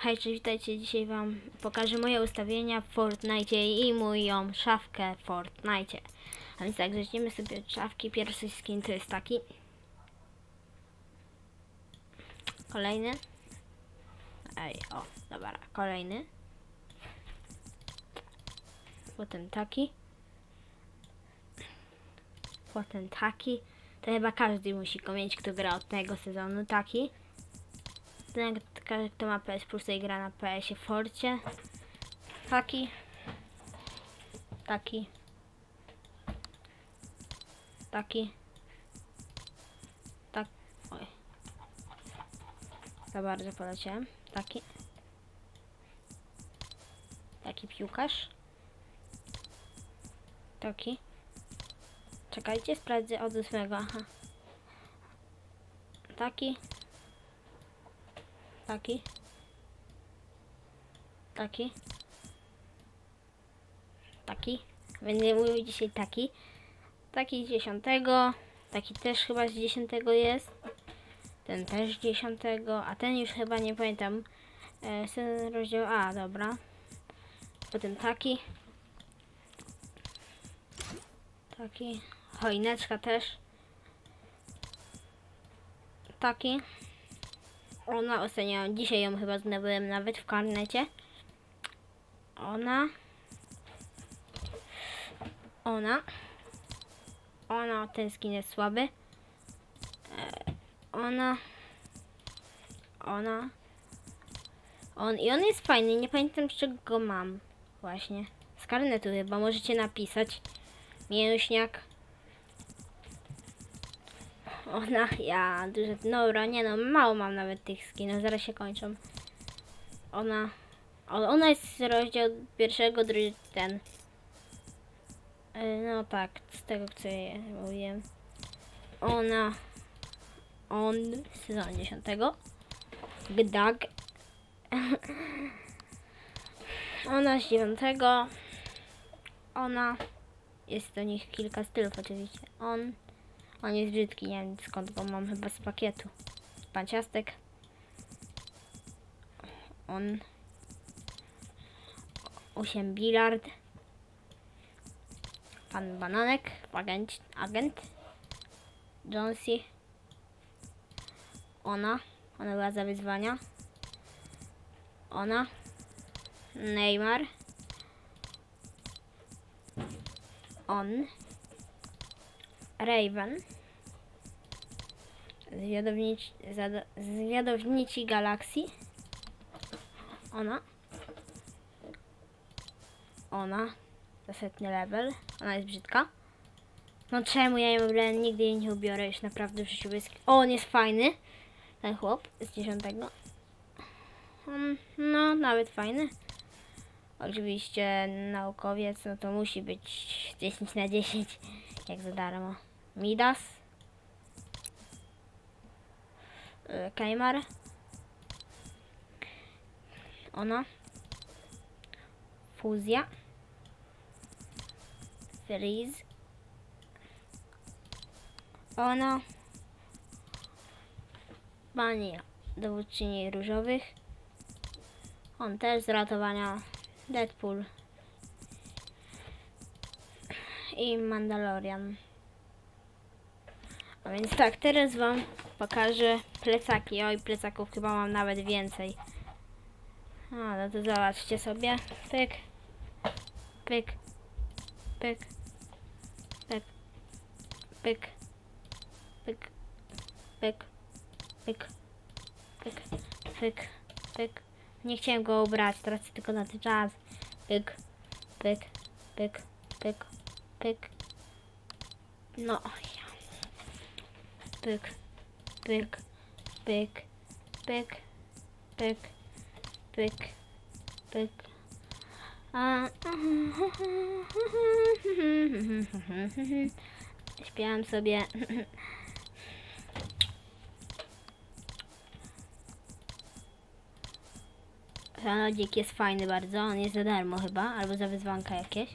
Hej, cześć, witajcie. Dzisiaj wam pokażę moje ustawienia w Fortnite i moją szafkę w Fortnite. A więc tak, zaczniemy sobie od szafki. Pierwszy skin to jest taki. Kolejny. Ej, o, dobra, kolejny. Potem taki. Potem taki. To chyba każdy musi mieć, kto gra od tego sezonu. Taki. Ten, kto ma PS Plus gra na PS-ie Forcie. Taki. Taki. Taki. Tak. Oj. Za bardzo poleciałem. Taki. Taki piłkarz. Taki. Czekajcie, sprawdzę od ósmego. Aha. Taki. Taki. Taki. Taki. Będę mówił dzisiaj taki. Taki z dziesiątego. Taki też chyba z dziesiątego jest. Ten też z dziesiątego. A ten już chyba nie pamiętam. Ten rozdział A, dobra. Potem taki. Taki. Choineczka też. Taki. Ona ostatnio, dzisiaj ją chyba zdobyłem nawet w karnecie. Ona. Ona. Ona, ten skin jest słaby. E, Ona. Ona. On, I on jest fajny, nie pamiętam z czego go mam. Właśnie. Z karnetu chyba, możecie napisać. Mięśniak. Ona, ja, duże, dobra, nie no, mało mam nawet tych skinów, zaraz się kończą. Ona, ona jest rozdział pierwszego, drugi, ten. E, No tak, z tego co ja mówiłem. Ona, on, sezonu dziesiątego. Gdag. Ona z dziewiątego. Ona, jest do nich kilka stylów oczywiście. On. On jest brzydki, nie wiem skąd go mam, chyba z pakietu. Pan Ciastek. On. 8 Billard. Pan Bananek, agent, agent. Jonesy. Ona. Ona była za wyzwania. Ona. Neymar. On. Raven. Zwiadownici, zwiadownici galakcji. Ona. Ona. To setny level. Ona jest brzydka. No czemu ja ją wybrałem? Nigdy jej nie ubiorę. Już naprawdę w życiu. O, on jest fajny. Ten chłop z dziesiątego. Um, no, nawet fajny. Oczywiście naukowiec, no to musi być 10 na 10, jak za darmo. Midas. Y, Kejmar. Ona. Fuzja. Freeze. Ona. Bania. Dowódczyni różowych. On też z ratowania Deadpool. I Mandalorian. A więc tak, teraz wam pokażę plecaki. Oj, plecaków chyba mam nawet więcej. A, no to zobaczcie sobie. Pyk. Pyk. Pyk. Pyk. Pyk. Pyk. Pyk. Pyk. Pyk. Pyk. Pyk. Nie chciałem go ubrać, tracę tylko na ten czas. Pyk. Pyk. Pyk. Pyk. Pyk. No. Pyk. Pyk. Pyk. Pyk. Pyk. Pyk. Pyk. Śpiałam sobie. Jest fajny bardzo. On jest za darmo chyba, albo za wyzwanka jakieś.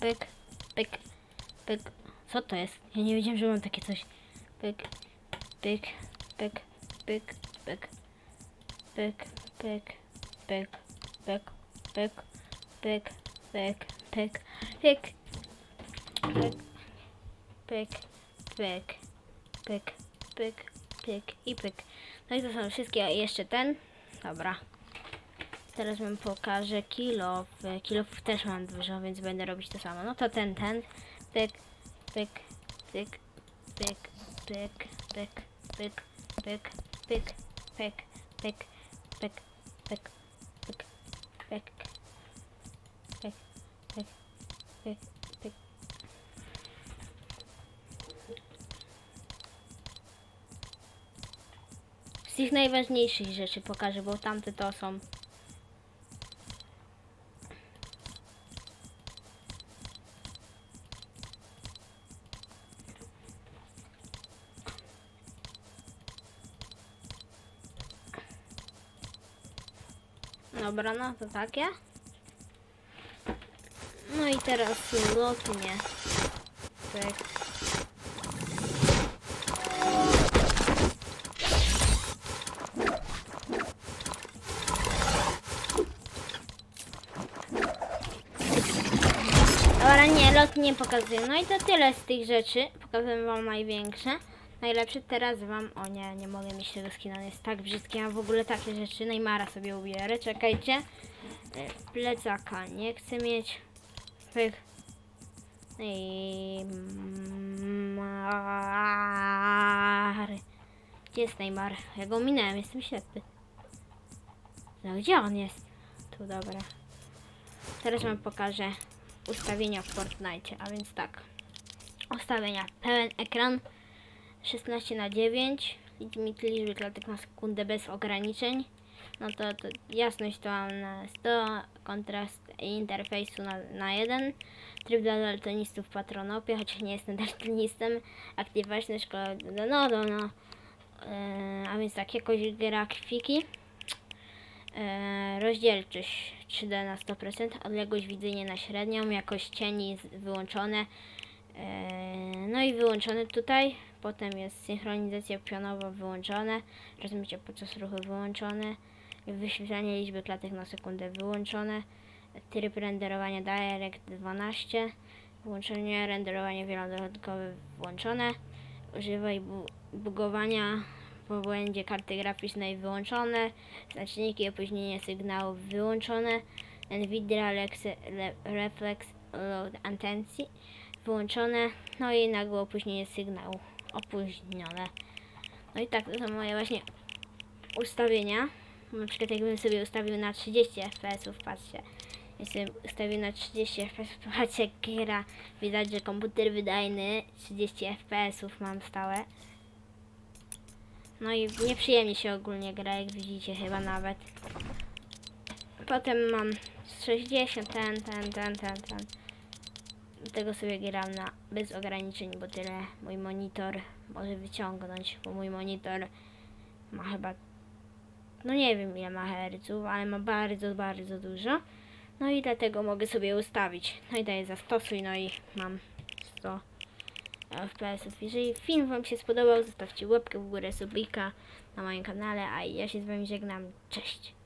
Pyk, pyk, pyk. Co to jest? Ja nie wiedziałem, że mam takie coś. Pyk, pyk, pyk, pyk, pyk, pyk, pyk, pyk, pyk, pyk, pyk, pyk, pyk, pyk, pyk, pyk, pyk, pyk, pyk, pyk i pyk. No i to są wszystkie, a jeszcze ten. Dobra. Teraz wam pokażę kilo. Kilów też mam dużo, więc będę robić to samo. No to ten, ten. Pyk, pyk, pyk, pyk, pyk, pyk, pyk, pyk, pyk, pyk, pyk, pyk, pyk, pyk, pyk, pyk, pyk, pyk, pyk. Z tych najważniejszych rzeczy pokażę, bo tamte to są Dobra, no to takie. No i teraz lotnie. Tak. Dobra, nie, lot nie pokazuję. No i to tyle z tych rzeczy. Pokazuję wam największe. Najlepsze teraz wam... O nie, nie mogę mieć tego skina, on jest tak brzydki. Ja w ogóle takie rzeczy Neymara sobie ubiorę. Czekajcie. E, Plecaka nie chcę mieć. Pyk. Neymar. Gdzie jest Neymar? Ja go minąłem, jestem ślepy. No gdzie on jest? Tu, dobra. Teraz wam pokażę ustawienia w Fortnite, a więc tak. Ustawienia. Pełen ekran 16 na 9 limit liczby klatek na sekundę bez ograniczeń. No to, to jasność to mam na 100, kontrast interfejsu na, na 1, tryb dla daltonistów patronopie, chociaż nie jestem daltonistem, aktywność szkoła, no, no, no, no. Yy, a więc tak, jakość grafiki, yy, rozdzielczość 3D na 100%, odległość widzenia na średnią, jakość cieni wyłączone, Eee, No i wyłączone tutaj. Potem jest synchronizacja pionowa wyłączone. Rozmycie podczas ruchu wyłączone. Wyświetlanie liczby klatek na sekundę wyłączone. Tryb renderowania Direct 12. Wyłączenie renderowania wielododatkowe włączone. Używaj bu- bugowania po błędzie karty graficznej wyłączone. Znaczniki opóźnienia sygnałów wyłączone. NVIDIA Le- Reflex Load Antensi wyłączone, no i nagłe opóźnienie sygnału opóźnione. No i tak, to są moje właśnie ustawienia. Na przykład jakbym sobie ustawił na 30 fps, patrzcie. Jeśli ustawił na 30 fps, patrzcie gra. Widać, że komputer wydajny, 30 fps mam stałe. No i nieprzyjemnie się ogólnie gra, jak widzicie chyba nawet. Potem mam 60, ten, ten, ten, ten, ten. Dlatego sobie gram na bez ograniczeń, bo tyle mój monitor może wyciągnąć, bo mój monitor ma chyba, no nie wiem ile ma herców, ale ma bardzo, bardzo dużo. No i dlatego mogę sobie ustawić. No i daję zastosuj, no i mam 100 FPS-ów. Jeżeli film Wam się spodobał, zostawcie łapkę w górę, subika na moim kanale, a ja się z Wami żegnam. Cześć!